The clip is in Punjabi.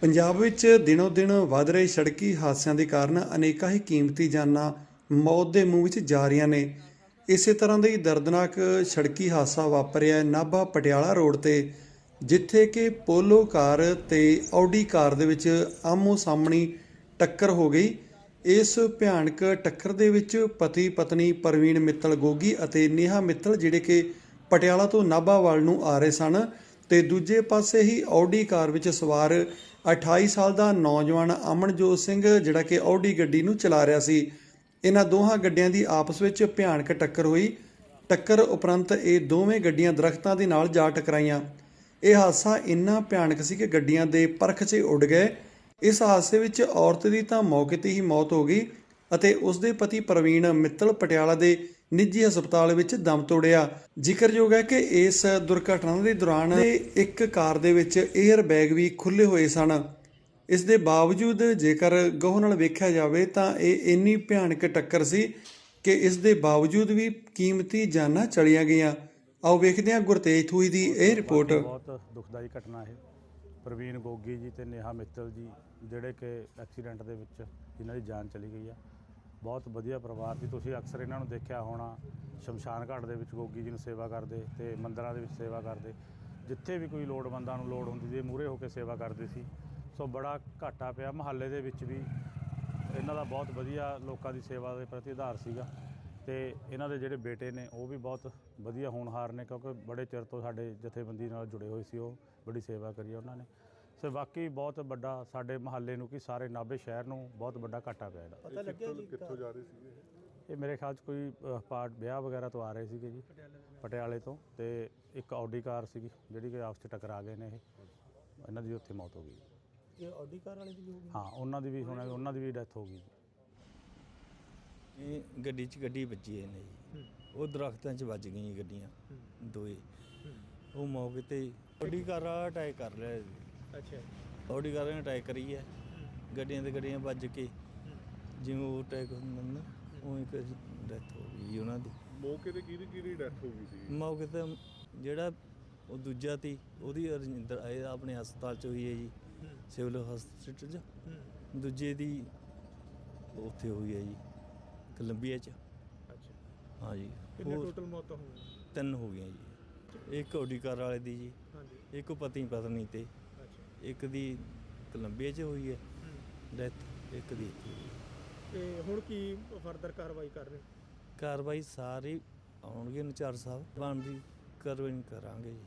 ਪੰਜਾਬ ਵਿੱਚ ਦਿਨੋ ਦਿਨ ਵੱਧ ਰਹੇ ਸੜਕੀ ਹਾਦਸਿਆਂ ਦੇ ਕਾਰਨ ਅਨੇਕਾਂ ਹੀ ਕੀਮਤੀ ਜਾਨਾਂ ਮੌਤ ਦੇ ਮੂੰਹ ਵਿੱਚ ਜਾ ਰਹੀਆਂ ਨੇ। ਇਸੇ ਤਰ੍ਹਾਂ ਦਾ ਹੀ ਦਰਦਨਾਕ ਸੜਕੀ ਹਾਦਸਾ ਵਾਪਰਿਆ ਨਾਭਾ ਪਟਿਆਲਾ ਰੋਡ ਤੇ, ਜਿੱਥੇ ਕਿ ਪੋਲੋ ਕਾਰ ਤੇ ਆਡੀ ਕਾਰ ਦੇ ਵਿੱਚ ਆਮੋ ਸਾਹਮਣੀ ਟੱਕਰ ਹੋ ਗਈ। ਇਸ ਭਿਆਨਕ ਟੱਕਰ ਦੇ ਵਿੱਚ ਪਤੀ ਪਤਨੀ ਪ੍ਰਵੀਨ ਮਿੱਤਲ ਗੋਗੀ ਅਤੇ ਨੇਹਾ ਮਿੱਤਲ ਜਿਹੜੇ ਕਿ ਪਟਿਆਲਾ ਤੋਂ ਨਾਭਾ ਵੱਲ ਨੂੰ ਆ ਰਹੇ ਸਨ। ਤੇ ਦੂਜੇ ਪਾਸੇ ਹੀ ਆਡੀ ਕਾਰ ਵਿੱਚ ਸਵਾਰ 28 ਸਾਲ ਦਾ ਨੌਜਵਾਨ ਅਮਨਜੋਤ ਸਿੰਘ, ਜਿਹੜਾ ਕਿ ਆਡੀ ਗੱਡੀ ਨੂੰ ਚਲਾ ਰਿਹਾ ਸੀ। ਇਹਨਾਂ ਦੋਹਾਂ ਗੱਡੀਆਂ ਦੀ ਆਪਸ ਵਿੱਚ ਭਿਆਨਕ ਟੱਕਰ ਹੋਈ। ਟੱਕਰ ਉਪਰੰਤ ਇਹ ਦੋਵੇਂ ਗੱਡੀਆਂ ਦਰਖਤਾਂ ਦੇ ਨਾਲ ਜਾ ਟਕਰਾਈਆਂ। ਇਹ ਹਾਦਸਾ ਇੰਨਾ ਭਿਆਨਕ ਸੀ ਕਿ ਗੱਡੀਆਂ ਦੇ ਪਰਖ 'ਚ ਉੱਡ ਗਏ। ਇਸ ਹਾਦਸੇ ਵਿੱਚ ਔਰਤ ਦੀ ਤਾਂ ਮੌਕੇ ਤੇ ਹੀ ਮੌਤ ਹੋ ਗਈ ਅਤੇ ਉਸ ਦੇ ਪਤੀ ਪ੍ਰਵੀਨ ਮਿੱਤਲ ਪਟਿਆਲਾ ਦੇ ਨਿੱਜੀ ਹਸਪਤਾਲ ਵਿੱਚ ਦਮ ਤੋੜਿਆ। ਜ਼ਿਕਰਯੋਗ ਹੈ ਕਿ ਇਸ ਦੁਰਘਟਨਾ ਦੇ ਦੌਰਾਨ ਇੱਕ ਕਾਰ ਦੇ ਵਿੱਚ 에ਅਰ ਬੈਗ ਵੀ ਖੁੱਲੇ ਹੋਏ ਸਨ। ਇਸ ਦੇ ਬਾਵਜੂਦ ਜੇਕਰ ਗਹੁ ਨਾਲ ਵੇਖਿਆ ਜਾਵੇ ਤਾਂ ਇਹ ਇੰਨੀ ਭਿਆਨਕ ਟੱਕਰ ਸੀ ਕਿ ਇਸ ਦੇ ਬਾਵਜੂਦ ਵੀ ਕੀਮਤੀ ਜਾਨਾਂ ਚਲੀਆਂ ਗਈਆਂ। ਆਓ ਵੇਖਦੇ ਹਾਂ ਗੁਰਤੇਜ ਥੂਈ ਦੀ ਇਹ ਰਿਪੋਰਟ। ਬਹੁਤ ਦੁਖਦਾਈ ਘਟਨਾ ਹੈ ਪ੍ਰਵੀਨ ਗੋਗੀ ਜੀ ਤੇ ਨੇਹਾ ਮਿੱਤਲ ਜੀ ਜਿਹੜੇ ਕਿ ਐਕਸੀਡੈਂਟ ਦੇ ਵਿੱਚ ਜਿਨ੍ਹਾਂ ਦੀ ਜਾਨ ਚਲੀ ਗਈ ਆ ਬਹੁਤ ਵਧੀਆ ਪਰਿਵਾਰ ਸੀ। ਤੁਸੀਂ ਅਕਸਰ ਇਹਨਾਂ ਨੂੰ ਦੇਖਿਆ ਹੋਣਾ ਸ਼ਮਸ਼ਾਨ ਘਾਟ ਦੇ ਵਿੱਚ ਗੋਗੀ ਜੀ ਨੂੰ ਸੇਵਾ ਕਰਦੇ ਤੇ ਮੰਦਰਾਂ ਦੇ ਵਿੱਚ ਸੇਵਾ ਕਰਦੇ। ਜਿੱਥੇ ਵੀ ਕੋਈ ਲੋੜਵੰਦਾਂ ਨੂੰ ਲੋੜ ਹੁੰਦੀ ਸੀ ਮੂਰੇ ਹੋ ਕੇ ਸੇਵਾ ਕਰਦੇ ਸੀ। ਸੋ ਬੜਾ ਘਾਟਾ ਪਿਆ। ਮਹੱਲੇ ਦੇ ਵਿੱਚ ਵੀ ਇਹਨਾਂ ਦਾ ਬਹੁਤ ਵਧੀਆ ਲੋਕਾਂ ਦੀ ਸੇਵਾ ਦੇ ਪ੍ਰਤੀ ਆਧਾਰ ਸੀਗਾ। ਤੇ ਇਹਨਾਂ ਦੇ ਜਿਹੜੇ ਬੇਟੇ ਨੇ, ਉਹ ਵੀ ਬਹੁਤ ਵਧੀਆ ਹੋਣਹਾਰ ਨੇ, ਕਿਉਂਕਿ ਬੜੇ ਚਿਰ ਤੋਂ ਸਾਡੇ ਜਥੇਬੰਦੀ ਨਾਲ ਜੁੜੇ ਹੋਏ ਸੀ। ਉਹ ਬੜੀ ਸੇਵਾ ਕਰੀ ਆ ਉਹਨਾਂ ਨੇ। ਸੋ ਵਾਕਈ ਬਹੁਤ ਵੱਡਾ ਸਾਡੇ ਮਹੱਲੇ ਨੂੰ ਕੀ ਸਾਰੇ ਨਾਭੇ ਸ਼ਹਿਰ ਨੂੰ ਬਹੁਤ ਵੱਡਾ ਘਾਟਾ ਪਿਆ ਇਹਦਾ। ਪਤਾ ਲੱਗਿਆ ਜੀ ਕਿੱਥੋਂ ਜਾ ਰਹੇ ਸੀਗੇ ਇਹ? ਮੇਰੇ ਖਿਆਲ 'ਚ ਕੋਈ ਅ, ਪਾਰਟ ਵਿਆਹ ਵਗੈਰਾ ਤੋਂ ਆ ਰਹੇ ਸੀਗੇ ਜੀ ਪਟਿਆਲੇ ਤੋਂ ਤੇ ਇੱਕ ਆਡੀ ਕਾਰ ਸੀਗੀ ਜਿਹੜੀ ਕਿ ਆਪਸ 'ਚ ਟਕਰਾ ਗਏ ਨੇ ਇਹ। ਇਹਨਾਂ ਦੀ ਉੱਥੇ ਮੌਤ ਹੋ ਗਈ। ਇਹ ਆਡੀ ਕਾਰ ਵਾਲੇ ਦੀ ਵੀ ਹੋ ਗਈ? ਹਾਂ ਉਹਨਾਂ ਦੀ ਵੀ ਹੁਣ ਉਹਨਾਂ ਦੀ ਵੀ ਡੈਥ ਹੋ ਗਈ। ਇਹ ਗੱਡੀ 'ਚ ਗੱਡੀ ਵੱਜੀ ਇਹਨੇ ਜੀ। ਉਹ ਦਰਖਤਾਂ 'ਚ ਵੱਜ ਗਈਆਂ ਗੱਡੀਆਂ ਦੋਏ। ਉਹ ਮੌਕੇ ਤੇ ਆਡੀ ਕਾਰ ਵਾਲਾ ਅਟੈਕ ਕਰ ਰਿਹਾ ਜੀ। ਅੱਛਾ ਕਾਰ ਨੇ ਅਟੈਕ ਕਰੀ ਹੈ। ਗੱਡੀਆਂ ਤੇ ਗੱਡੀਆਂ ਵੱਜ ਕੇ ਜਿਵੇਂ ਉਹ ਅਟੈਕ ਹੁੰਦਾ ਨਾ ਉਹ ਇੱਕ ਡੈਥ ਹੋ ਗਈ ਜੀ ਉਹਨਾਂ ਦੀ। ਮੌਕੇ ਤੇ ਕਿਹਦੀ ਕਿਹਦੀ ਡੈਥ ਹੋ ਗਈ ਸੀ? ਮੌਕੇ ਤੇ ਜਿਹੜਾ ਉਹ ਦੂਜਾ ਤੀ ਉਹਦੀ ਰਜਿੰਦਰ ਇਹ ਆਪਣੇ ਹਸਪਤਾਲ 'ਚ ਹੋਈ ਹੈ ਜੀ ਸਿਵਲ ਹਸਪੀਟਲ 'ਚ। ਦੂਜੇ ਦੀ ਉੱਥੇ ਹੋਈ ਹੈ ਜੀ ਕੋਲੰਬੀਆ 'ਚ। ਅੱਛਾ। ਹਾਂ ਜੀ ਕਿੰਨੇ ਟੋਟਲ ਮੌਤਾਂ ਹੋਈਆਂ ਤਿੰਨ ਹੋ ਗਈਆਂ ਜੀ। ਇੱਕ ਔਡੀ ਕਾਰ ਵਾਲੇ ਦੀ ਜੀ ਹਾਂਜੀ। ਇੱਕ ਪਤੀ ਪਤਨੀ ਤੇ। ਇੱਕ ਦੀ ਕੋਲੰਬੀਆ 'ਚ ਹੋਈ ਹੈ ਡੈਥ ਇੱਕ ਦੀ ਇੱਥੇ ਹੋਈ ਹੈ। ਤੇ ਹੁਣ ਕੀ ਫਰਦਰ ਕਾਰਵਾਈ ਕਰ ਰਹੇ? ਕਾਰਵਾਈ ਸਾਰੀ ਆਉਣਗੇ ਨਚਾਰ ਸਾਹਿਬ ਬਣਦੀ ਕਾਰਵਾਈ ਕਰਾਂਗੇ ਜੀ।